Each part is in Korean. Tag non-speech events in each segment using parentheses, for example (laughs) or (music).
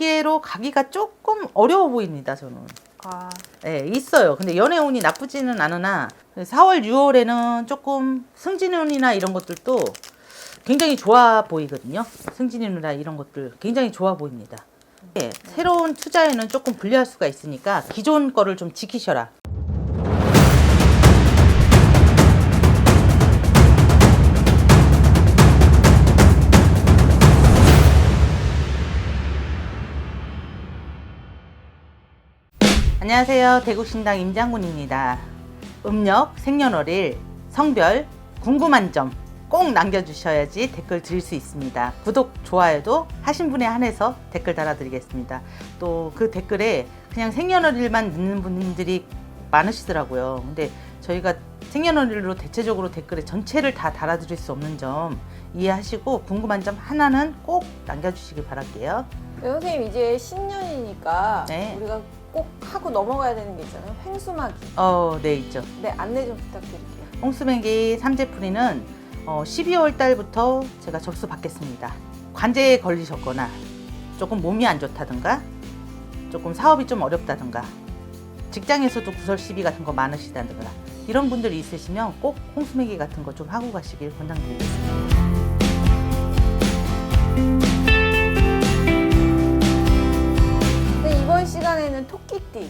관계로 가기가 조금 어려워 보입니다, 저는. 아, 네, 있어요. 근데 연애운이 나쁘지는 않으나 4월, 6월에는 조금 승진운이나 이런 것들도 굉장히 좋아 보이거든요. 승진운이나 이런 것들 굉장히 좋아 보입니다. 네, 새로운 투자에는 조금 불리할 수가 있으니까 기존 거를 좀 지키셔라. 안녕하세요. 대구신당 임장군입니다. 음력, 생년월일, 성별, 궁금한 점 꼭 남겨주셔야지 댓글 드릴 수 있습니다. 구독, 좋아요도 하신 분에 한해서 댓글 달아드리겠습니다. 또 그 댓글에 그냥 생년월일만 넣는 분들이 많으시더라고요. 근데 저희가 생년월일로 대체적으로 댓글에 전체를 다 달아드릴 수 없는 점 이해하시고 궁금한 점 하나는 꼭 남겨주시길 바랄게요. 네, 선생님 이제 신년이니까 네. 우리가 꼭 하고 넘어가야 되는 게 있잖아요. 횡수막이. 어, 네, 있죠. 네, 안내 좀 부탁드릴게요. 홍수맹기 삼재풀이는 어, 12월 달부터 제가 접수 받겠습니다. 관제에 걸리셨거나 조금 몸이 안 좋다든가 조금 사업이 좀 어렵다든가 직장에서도 구설 시비 같은 거 많으시다든가 이런 분들이 있으시면 꼭 홍수맹기 같은 거 좀 하고 가시길 권장드리겠습니다. 시간에는 토끼띠.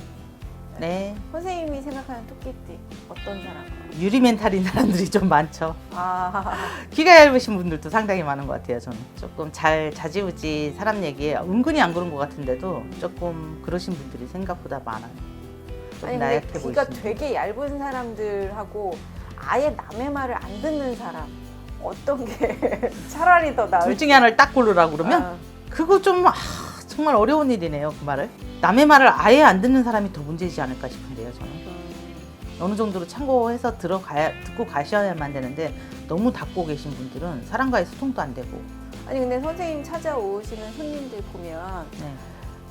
네, 선생님이 생각하는 토끼띠 어떤 사람? 유리 멘탈인 사람들이 좀 많죠. 아, (laughs) 귀가 얇으신 분들도 상당히 많은 것 같아요. 저는 조금 잘 자지우지 사람 얘기에 은근히 안 그런 것 같은데도 조금 그러신 분들이 생각보다 많아요. 좀 아니 근데 나약해 귀가 보이시는. 되게 얇은 사람들하고 아예 남의 말을 안 듣는 사람 어떤 게 (laughs) 차라리 더 나을? 둘 중에 하나를 딱 고르라고 그러면 아, 그거 좀 아, 정말 어려운 일이네요. 그 말을 남의 말을 아예 안 듣는 사람이 더 문제지 않을까 싶은데요. 저는 음, 어느 정도로 참고해서 들어가야 듣고 가셔야만 되는데 너무 닫고 계신 분들은 사람과의 소통도 안 되고 아니 근데 선생님 찾아오시는 손님들 보면 네,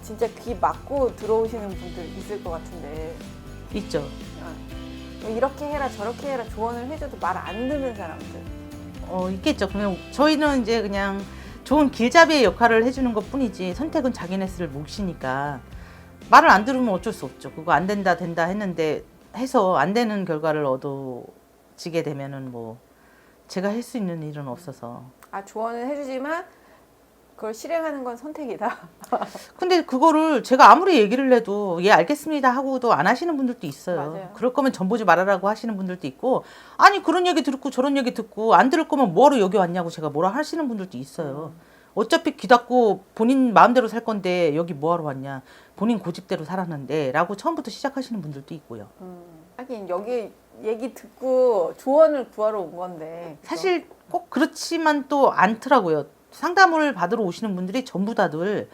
진짜 귀 막고 들어오시는 분들 있을 것 같은데 있죠. 어, 이렇게 해라 저렇게 해라 조언을 해줘도 말 안 듣는 사람들 어, 있겠죠. 그냥 저희는 이제 그냥 좋은 길잡이의 역할을 해주는 것 뿐이지 선택은 자기네 스를 몫이니까 말을 안 들으면 어쩔 수 없죠. 그거 안 된다 된다 했는데 해서 안 되는 결과를 얻어지게 되면은 뭐 제가 할 수 있는 일은 없어서. 아 조언을 해주지만 그걸 실행하는 건 선택이다 (laughs) 근데 그거를 제가 아무리 얘기를 해도 예 알겠습니다 하고도 안 하시는 분들도 있어요. 맞아요. 그럴 거면 전 보지 말아라고 하시는 분들도 있고 아니 그런 얘기 듣고 저런 얘기 듣고 안 들을 거면 뭐하러 여기 왔냐고 제가 뭐라 하시는 분들도 있어요. 어차피 귀 닫고 본인 마음대로 살 건데 여기 뭐하러 왔냐 본인 고집대로 살았는데 라고 처음부터 시작하시는 분들도 있고요. 음, 하긴 여기 얘기 듣고 조언을 구하러 온 건데 사실 꼭 그렇지만 또 않더라고요. 상담을 받으러 오시는 분들이 전부 다들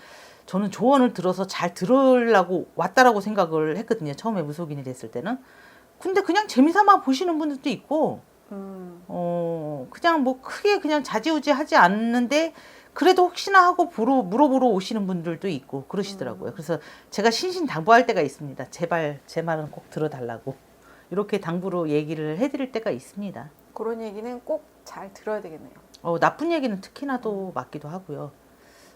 저는 조언을 들어서 잘 들으려고 왔다라고 생각을 했거든요. 처음에 무속인이 됐을 때는. 근데 그냥 재미삼아 보시는 분들도 있고, 음, 어, 그냥 뭐 크게 그냥 자지우지 하지 않는데, 그래도 혹시나 하고 보러, 물어보러 오시는 분들도 있고, 그러시더라고요. 그래서 제가 신신당부할 때가 있습니다. 제발 제 말은 꼭 들어달라고. 이렇게 당부로 얘기를 해드릴 때가 있습니다. 그런 얘기는 꼭 잘 들어야 되겠네요 어, 나쁜 얘기는 특히나 또 맞기도 하고요.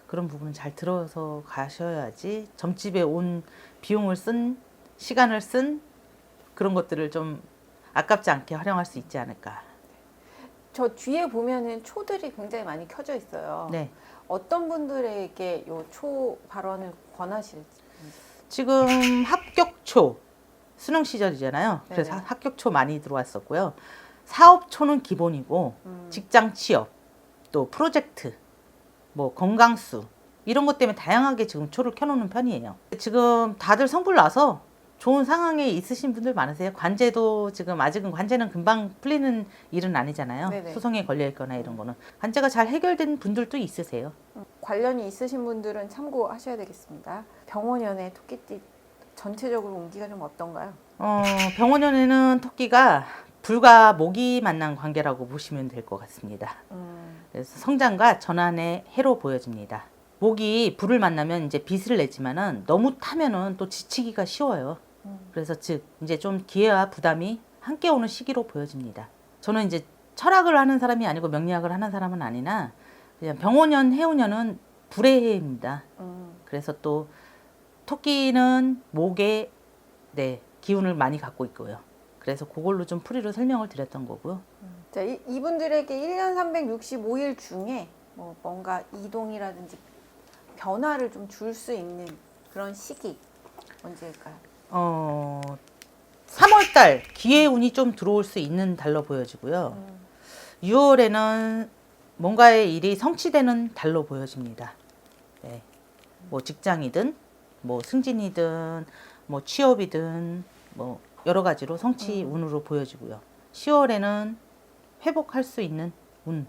그런 부분은 잘 들어서 가셔야지 점집에 온 비용을 쓴 시간을 쓴 그런 것들을 좀 아깝지 않게 활용할 수 있지 않을까. 저 뒤에 보면은 초들이 굉장히 많이 켜져 있어요 네. 어떤 분들에게 요 초 발언을 권하실지 지금 합격초 수능 시절이잖아요. 그래서 네네. 합격초 많이 들어왔었고요. 사업초는 기본이고 음. 직장 취업 또 프로젝트 뭐 건강수 이런 것 때문에 다양하게 지금 초를 켜놓는 편이에요. 지금 다들 성불 나서 좋은 상황에 있으신 분들 많으세요. 관제도 지금 아직은 관제는 금방 풀리는 일은 아니잖아요. 네네. 소송에 걸려 있거나 이런 거는 관제가 잘 해결된 분들도 있으세요. 관련이 있으신 분들은 참고하셔야 되겠습니다. 병원연애 토끼띠 전체적으로 운기가 좀 어떤가요? 어, 병원연에는 토끼가 불과 모기 만난 관계라고 보시면 될 것 같습니다. 음, 그래서 성장과 전환의 해로 보여집니다. 목이 불을 만나면 이제 빛을 내지만은 너무 타면은 또 지치기가 쉬워요. 음. 그래서 즉 이제 좀 기회와 부담이 함께 오는 시기로 보여집니다. 저는 이제 철학을 하는 사람이 아니고 명리학을 하는 사람은 아니나 그냥 병원년 해운년은 불의 해입니다. 음, 그래서 또 토끼는 목에 네 기운을 많이 갖고 있고요. 그래서 그걸로 좀 풀이로 설명을 드렸던 거고요. 자, 이, 이분들에게 1년 365일 중에 뭐 뭔가 이동이라든지 변화를 좀 줄 수 있는 그런 시기 언제일까요? 어 3월달 기회 운이 좀 들어올 수 있는 달로 보여지고요. 음. 6월에는 뭔가의 일이 성취되는 달로 보여집니다. 네. 뭐 직장이든 뭐 승진이든 뭐 취업이든 뭐 여러 가지로 성취 음. 운으로 보여지고요. 10월에는 회복할 수 있는 운.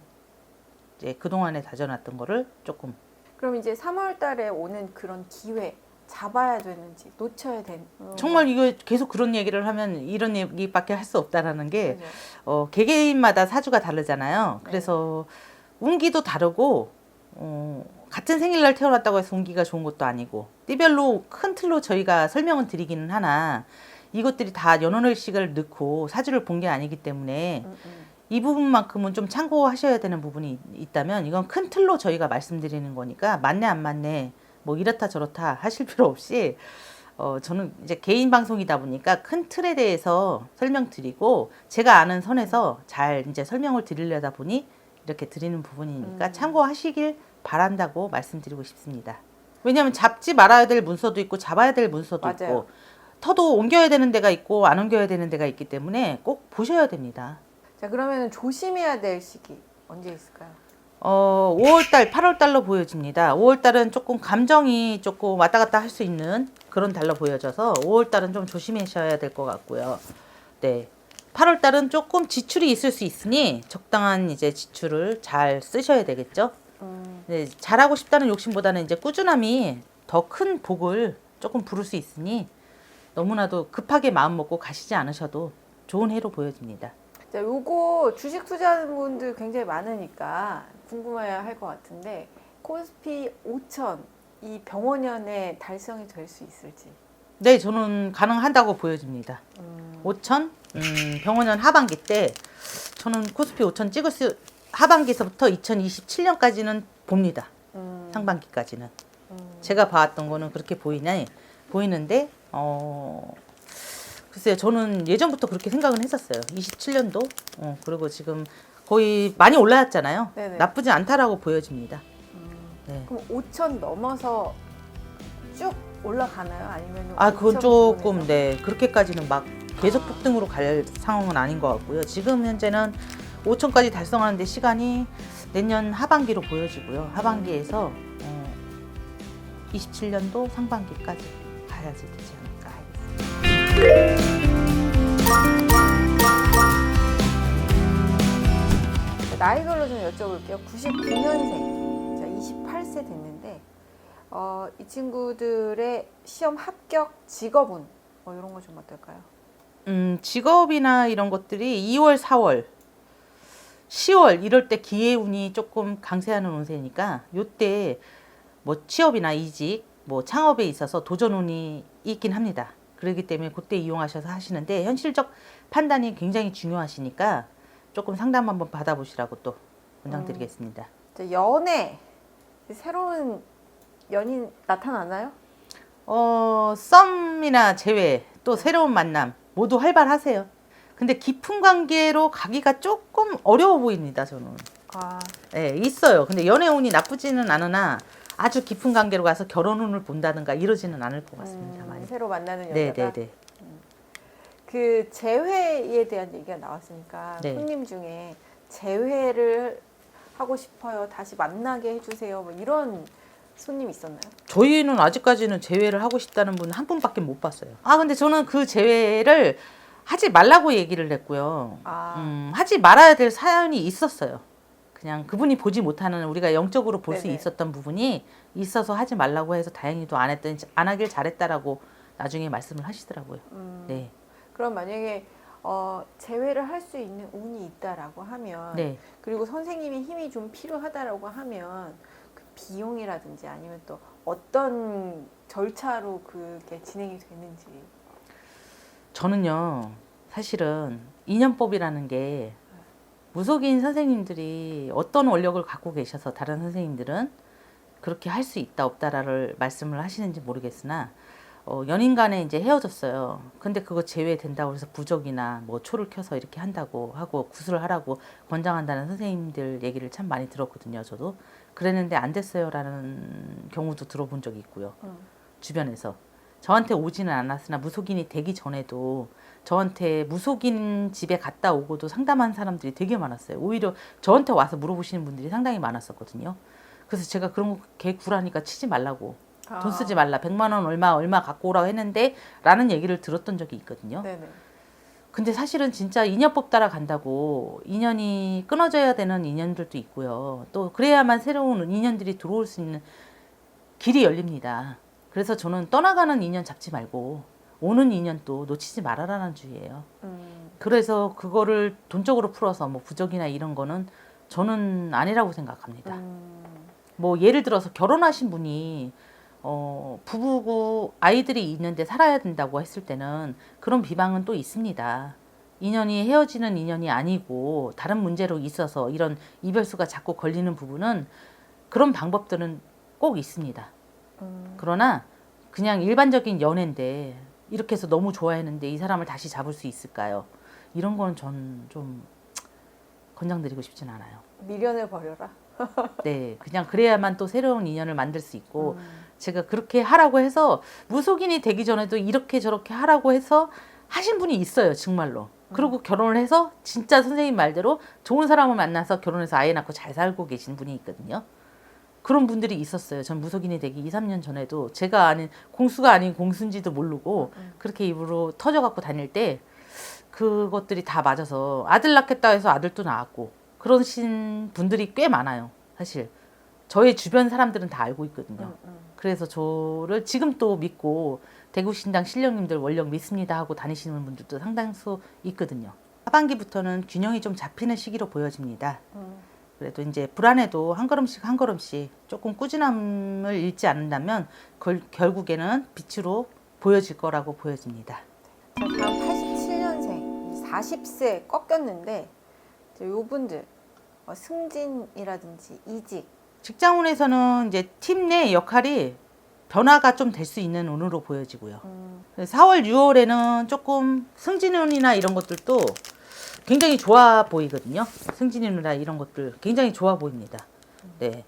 이제 그동안에 다져놨던 거를 조금 그럼 이제 3월 달에 오는 그런 기회 잡아야 되는지 놓쳐야 되는 정말 이거 계속 그런 얘기를 하면 이런 얘기밖에 할 수 없다라는 게 그죠? 어, 개개인마다 사주가 다르잖아요. 네. 그래서 운기도 다르고 어, 같은 생일날 태어났다고 해서 운기가 좋은 것도 아니고 띠별로 큰 틀로 저희가 설명은 드리기는 하나 이것들이 다 연원일식을 넣고 사주를 본 게 아니기 때문에 음, 음. 이 부분만큼은 좀 참고하셔야 되는 부분이 있다면 이건 큰 틀로 저희가 말씀드리는 거니까 맞네 안 맞네 뭐 이렇다 저렇다 하실 필요 없이 어 저는 이제 개인 방송이다 보니까 큰 틀에 대해서 설명드리고 제가 아는 선에서 잘 이제 설명을 드리려다 보니 이렇게 드리는 부분이니까 음. 참고하시길 바란다고 말씀드리고 싶습니다. 왜냐하면 잡지 말아야 될 문서도 있고 잡아야 될 문서도 맞아요. 있고 터도 옮겨야 되는 데가 있고 안 옮겨야 되는 데가 있기 때문에 꼭 보셔야 됩니다. 자 그러면 조심해야 될 시기 언제 있을까요? 어, 5월달, 8월달로 보여집니다. 5월달은 조금 감정이 조금 왔다 갔다 할 수 있는 그런 달로 보여져서 5월달은 좀 조심하셔야 될 것 같고요. 네. 8월달은 조금 지출이 있을 수 있으니 적당한 이제 지출을 잘 쓰셔야 되겠죠. 음, 네, 잘하고 싶다는 욕심보다는 이제 꾸준함이 더 큰 복을 조금 부를 수 있으니 너무나도 급하게 마음 먹고 가시지 않으셔도 좋은 해로 보여집니다. 자 요거 주식 투자하는 분들 굉장히 많으니까 궁금해야 할것 같은데 코스피 5천 이 병원연에 달성이 될 수 있을지. 네, 저는 가능하다고 보여집니다. 음, 5천 음, 병원연 하반기 때 저는 코스피 5천 찍을 수 하반기에서부터 2027년까지는 봅니다. 음, 상반기까지는 음. 제가 봐왔던 거는 그렇게 보이냐 보이는데 어 글쎄요 저는 예전부터 그렇게 생각은 했었어요. 27년도 어, 그리고 지금 거의 많이 올라왔잖아요. 네네. 나쁘지 않다라고 보여집니다. 음. 네. 그럼 5천 넘어서 쭉 올라가나요? 아니면 아 그건 조금 네 그렇게까지는 막 계속 폭등으로 갈 상황은 아닌 것 같고요. 지금 현재는 5천까지 달성하는데 시간이 내년 하반기로 보여지고요. 하반기에서 어, 27년도 상반기까지 가야지 되지 않을까. 나이별로 좀 여쭤볼게요. 99년생, 자 28세 됐는데 어, 이 친구들의 시험 합격 직업은 뭐 이런 거 좀 어떨까요? 음, 직업이나 이런 것들이 2월, 4월, 10월 이럴 때 기회운이 조금 강세하는 운세니까 요때 뭐 취업이나 이직, 뭐 창업에 있어서 도전운이 있긴 합니다. 그렇기 때문에 그때 이용하셔서 하시는데 현실적 판단이 굉장히 중요하시니까 조금 상담 한번 받아보시라고 또 권장드리겠습니다. 자, 연애 새로운 연인 나타나나요? 어, 썸이나 재회, 또 새로운 만남 모두 활발하세요. 근데 깊은 관계로 가기가 조금 어려워 보입니다, 저는. 아, 네, 있어요. 근데 연애운이 나쁘지는 않으나 아주 깊은 관계로 가서 결혼운을 본다든가 이러지는 않을 것 같습니다. 음, 많이. 새로 만나는 네, 여자가 네, 네. 그 재회에 대한 얘기가 나왔으니까 네. 손님 중에 재회를 하고 싶어요. 다시 만나게 해주세요. 뭐 이런 손님 있었나요? 저희는 아직까지는 재회를 하고 싶다는 분 한 분밖에 못 봤어요. 아, 근데 저는 그 재회를 하지 말라고 얘기를 했고요. 아, 음, 하지 말아야 될 사연이 있었어요. 그냥 그분이 보지 못하는 우리가 영적으로 볼 수 네네. 있었던 부분이 있어서 하지 말라고 해서 다행히도 안 했더니 안 하길 잘했다라고 나중에 말씀을 하시더라고요. 음, 네, 그럼 만약에 어, 재회를 할 수 있는 운이 있다라고 하면 네. 그리고 선생님의 힘이 좀 필요하다라고 하면 그 비용이라든지 아니면 또 어떤 절차로 그게 진행이 되는지 저는요 사실은 인연법이라는 게 무속인 선생님들이 어떤 원력을 갖고 계셔서 다른 선생님들은 그렇게 할 수 있다 없다를 말씀을 하시는지 모르겠으나 어, 연인 간에 이제 헤어졌어요. 근데 그거 제외된다고 해서 부적이나 뭐 초를 켜서 이렇게 한다고 하고 구슬을 하라고 권장한다는 선생님들 얘기를 참 많이 들었거든요. 저도 그랬는데 안 됐어요라는 경우도 들어본 적이 있고요. 음. 주변에서 저한테 오지는 않았으나 무속인이 되기 전에도 저한테 무속인 집에 갔다 오고도 상담한 사람들이 되게 많았어요. 오히려 저한테 와서 물어보시는 분들이 상당히 많았었거든요. 그래서 제가 그런 거 개 구라니까 치지 말라고 돈 쓰지 말라 100만 원 얼마 얼마 갖고 오라고 했는데 라는 얘기를 들었던 적이 있거든요. 네네. 근데 사실은 진짜 인연법 따라 간다고 인연이 끊어져야 되는 인연들도 있고요. 또 그래야만 새로운 인연들이 들어올 수 있는 길이 열립니다. 그래서 저는 떠나가는 인연 잡지 말고 오는 인연 또 놓치지 말아라는 주의예요. 음. 그래서 그거를 돈적으로 풀어서 뭐 부적이나 이런 거는 저는 아니라고 생각합니다. 음. 뭐 예를 들어서 결혼하신 분이 어, 부부고 아이들이 있는데 살아야 된다고 했을 때는 그런 비방은 또 있습니다. 인연이 헤어지는 인연이 아니고 다른 문제로 있어서 이런 이별수가 자꾸 걸리는 부분은 그런 방법들은 꼭 있습니다. 음. 그러나 그냥 일반적인 연애인데 이렇게 해서 너무 좋아했는데 이 사람을 다시 잡을 수 있을까요? 이런 거는 전 좀 권장드리고 싶진 않아요. 미련을 버려라. (laughs) 네, 그냥 그래야만 또 새로운 인연을 만들 수 있고 음. 제가 그렇게 하라고 해서 무속인이 되기 전에도 이렇게 저렇게 하라고 해서 하신 분이 있어요, 정말로. 그리고 결혼을 해서 진짜 선생님 말대로 좋은 사람을 만나서 결혼해서 아이 낳고 잘 살고 계신 분이 있거든요. 그런 분들이 있었어요. 전 무속인이 되기 2, 3년 전에도 제가 아닌 공수가 아닌 공수인지도 모르고 음. 그렇게 입으로 터져 갖고 다닐 때 그것들이 다 맞아서 아들 낳겠다 해서 아들도 낳았고 그러신 분들이 꽤 많아요. 사실 저의 주변 사람들은 다 알고 있거든요. 음, 음. 그래서 저를 지금 또 믿고 대구신당 신령님들 원령 믿습니다 하고 다니시는 분들도 상당수 있거든요. 하반기부터는 균형이 좀 잡히는 시기로 보여집니다. 음. 그래도 이제 불안해도 한 걸음씩 한 걸음씩 조금 꾸준함을 잃지 않는다면 걸- 결국에는 빛으로 보여질 거라고 보여집니다. 자, 다음 87년생 40세 꺾였는데 요분들 어, 승진이라든지 이직 직장운에서는 이제 팀 내 역할이 변화가 좀 될 수 있는 운으로 보여지고요. 음, 4월, 6월에는 조금 승진운이나 이런 것들도 굉장히 좋아 보이거든요. 승진운이나 이런 것들 굉장히 좋아 보입니다. 네.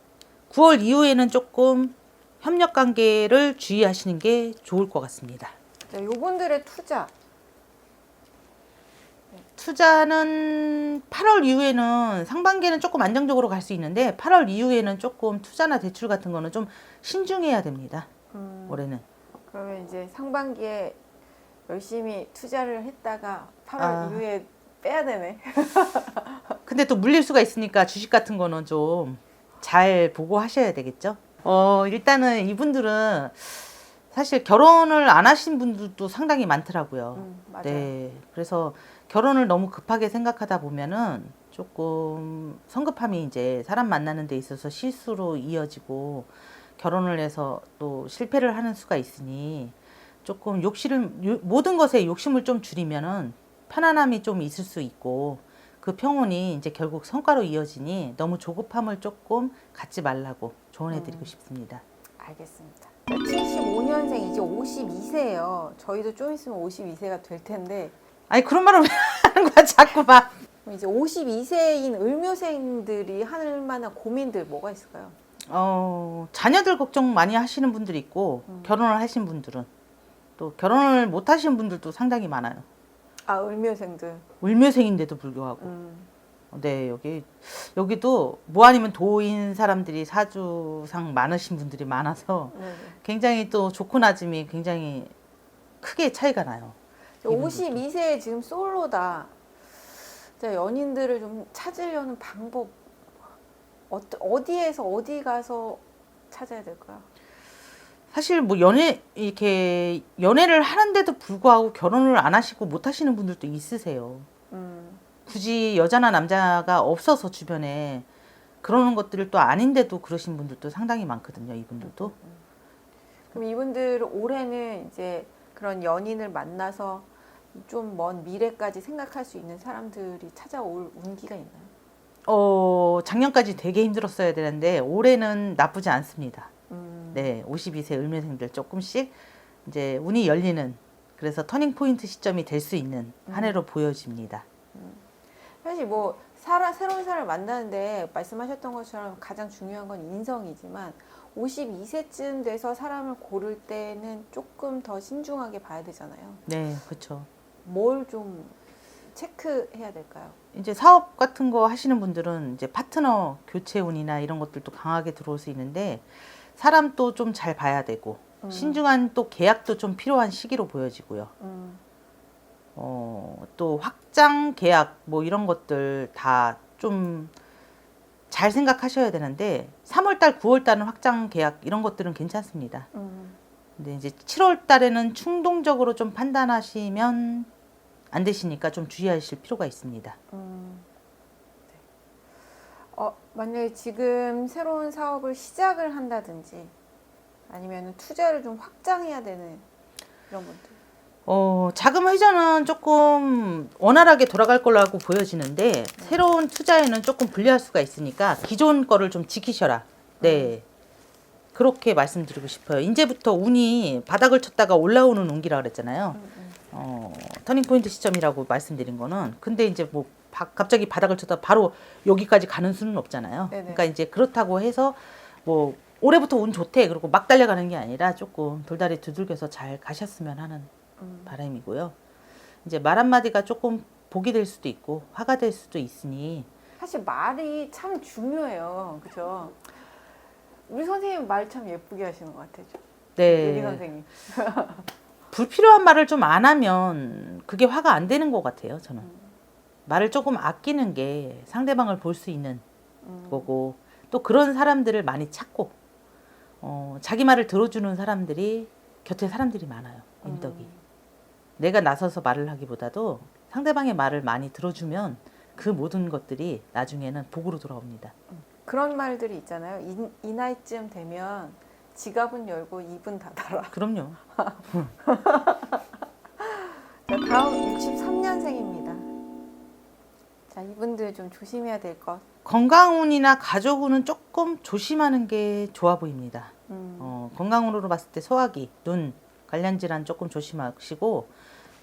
9월 이후에는 조금 협력 관계를 주의하시는 게 좋을 것 같습니다. 자, 요분들의 투자 투자는 8월 이후에는 상반기에는 조금 안정적으로 갈 수 있는데 8월 이후에는 조금 투자나 대출 같은 거는 좀 신중해야 됩니다. 음, 올해는. 그러면 이제 상반기에 열심히 투자를 했다가 8월 아. 이후에 빼야 되네. (laughs) 근데 또 물릴 수가 있으니까 주식 같은 거는 좀 잘 보고 하셔야 되겠죠. 어, 일단은 이분들은 사실 결혼을 안 하신 분들도 상당히 많더라고요. 음, 맞아요. 네. 그래서 결혼을 너무 급하게 생각하다 보면은 조금 성급함이 이제 사람 만나는 데 있어서 실수로 이어지고 결혼을 해서 또 실패를 하는 수가 있으니 조금 욕심을 요- 모든 것에 욕심을 좀 줄이면은 편안함이 좀 있을 수 있고 그 평온이 이제 결국 성과로 이어지니 너무 조급함을 조금 갖지 말라고 조언해 드리고 음. 싶습니다. 알겠습니다. 75년생 이제 52세예요. 저희도 좀 있으면 52세가 될 텐데 아니 그런 말을 왜 (laughs) 하는 거야 자꾸 봐. 그럼 이제 52세인 을묘생들이 할 만한 고민들 뭐가 있을까요? 어, 자녀들 걱정 많이 하시는 분들이 있고 음. 결혼을 하신 분들은 또 결혼을 못 하신 분들도 상당히 많아요. 아 을묘생들. 울묘생인데도 불구하고. 음. 네, 여기 여기도 뭐 아니면 도인 사람들이 사주상 많으신 분들이 많아서 네네. 굉장히 또 좋고 낮음이 굉장히 크게 차이가 나요. 이분들도. 52세에 지금 솔로다. 자, 연인들을 좀 찾으려는 방법 어, 어디에서 어디 가서 찾아야 될까요? 사실 뭐 연애 이렇게 연애를 하는데도 불구하고 결혼을 안 하시고 못 하시는 분들도 있으세요. 음. 굳이 여자나 남자가 없어서 주변에 그러는 것들을 또 아닌데도 그러신 분들도 상당히 많거든요. 이분들도. 그럼 이분들 올해는 이제 그런 연인을 만나서 좀 먼 미래까지 생각할 수 있는 사람들이 찾아올 운기가 있나요? 어, 작년까지 되게 힘들었어야 되는데 올해는 나쁘지 않습니다. 음, 네, 52세 을묘생들 조금씩 이제 운이 열리는 그래서 터닝 포인트 시점이 될 수 있는 한 해로 보여집니다. 사실 뭐 사람 새로운 사람을 만나는데 말씀하셨던 것처럼 가장 중요한 건 인성이지만 52세쯤 돼서 사람을 고를 때는 조금 더 신중하게 봐야 되잖아요. 네, 그렇죠. 뭘 좀 체크해야 될까요? 이제 사업 같은 거 하시는 분들은 이제 파트너 교체 운이나 이런 것들도 강하게 들어올 수 있는데 사람도 좀 잘 봐야 되고 음. 신중한 또 계약도 좀 필요한 시기로 보여지고요. 음, 어, 또 확장 계약 뭐 이런 것들 다 좀 잘 생각하셔야 되는데 3월 달, 9월 달은 확장 계약 이런 것들은 괜찮습니다. 음, 근데 이제 7월 달에는 충동적으로 좀 판단하시면 안 되시니까 좀 주의하실 필요가 있습니다. 음. 네. 어, 만약에 지금 새로운 사업을 시작을 한다든지 아니면 투자를 좀 확장해야 되는 이런 분들. 어, 자금 회전은 조금 원활하게 돌아갈 거라고 보여지는데 새로운 투자에는 조금 불리할 수가 있으니까 기존 거를 좀 지키셔라. 네. 그렇게 말씀드리고 싶어요. 이제부터 운이 바닥을 쳤다가 올라오는 운기라 그랬잖아요. 음, 음. 어, 터닝 포인트 시점이라고 말씀드린 거는 근데 이제 뭐 바- 갑자기 바닥을 쳤다 바로 여기까지 가는 수는 없잖아요. 네네. 그러니까 이제 그렇다고 해서 뭐 올해부터 운 좋대 그리고 막 달려가는 게 아니라 조금 돌다리 두들겨서 잘 가셨으면 하는 음. 바람이고요. 이제 말 한마디가 조금 복이 될 수도 있고 화가 될 수도 있으니 사실 말이 참 중요해요. 그죠? 우리 선생님 말 참 예쁘게 하시는 것 같아요. 네 선생님. (laughs) 불필요한 말을 좀 안 하면 그게 화가 안 되는 것 같아요. 저는 말을 조금 아끼는 게 상대방을 볼 수 있는 음. 거고 또 그런 사람들을 많이 찾고 어, 자기 말을 들어주는 사람들이 곁에 사람들이 많아요. 인덕이. 음. 내가 나서서 말을 하기보다도 상대방의 말을 많이 들어주면 그 모든 것들이 나중에는 복으로 돌아옵니다. 그런 말들이 있잖아요. 이, 이 나이쯤 되면 지갑은 열고 입은 닫아라. 그럼요. (laughs) 자, 다음 63년생입니다. 자, 이분들 좀 조심해야 될 것. 건강운이나 가족운은 조금 조심하는 게 좋아 보입니다. 음. 어, 건강운으로 봤을 때 소화기, 눈 관련 질환 조금 조심하시고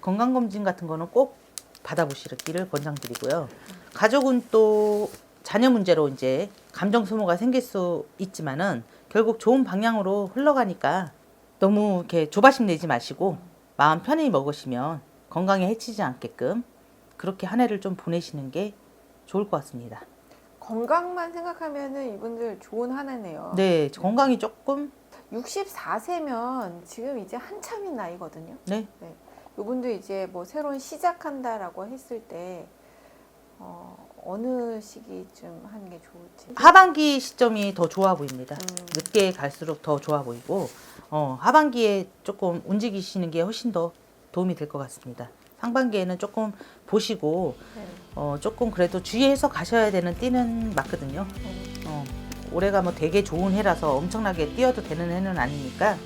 건강검진 같은 거는 꼭 받아보시기를 권장드리고요. 가족은 또 자녀 문제로 이제 감정 소모가 생길 수 있지만은 결국 좋은 방향으로 흘러가니까 너무 이렇게 조바심 내지 마시고 마음 편히 먹으시면 건강에 해치지 않게끔 그렇게 한 해를 좀 보내시는 게 좋을 것 같습니다. 건강만 생각하면은 이분들 좋은 한 해네요. 네, 건강이 조금 64세면 지금 이제 한참인 나이거든요. 네, 이분들 이제 뭐 새로운 시작한다라고 했을 때 어, 어느 시기쯤 하는 게 좋을지. 하반기 시점이 더 좋아 보입니다. 음. 늦게 갈수록 더 좋아 보이고 어, 하반기에 조금 움직이시는 게 훨씬 더 도움이 될 것 같습니다. 상반기에는 조금 보시고 네. 어, 조금 그래도 주의해서 가셔야 되는 띠는 맞거든요. 네. 어, 올해가 뭐 되게 좋은 해라서 엄청나게 뛰어도 되는 해는 아니니까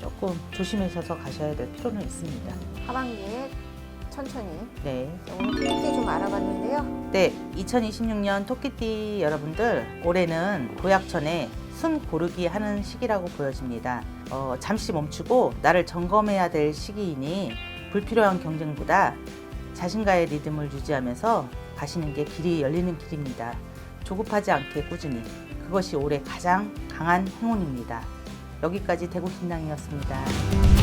조금 조심해서 가셔야 될 필요는 있습니다. 하반기에 천천히. 네. 자, 오늘 토끼 좀 알아봤는데요. 네, 2026년 토끼띠 여러분들 올해는 도약천에 순 고르기 하는 시기라고 보여집니다. 어, 잠시 멈추고 나를 점검해야 될 시기이니 불필요한 경쟁보다 자신과의 리듬을 유지하면서 가시는 게 길이 열리는 길입니다. 조급하지 않게 꾸준히 그것이 올해 가장 강한 행운입니다. 여기까지 대구 신당이었습니다.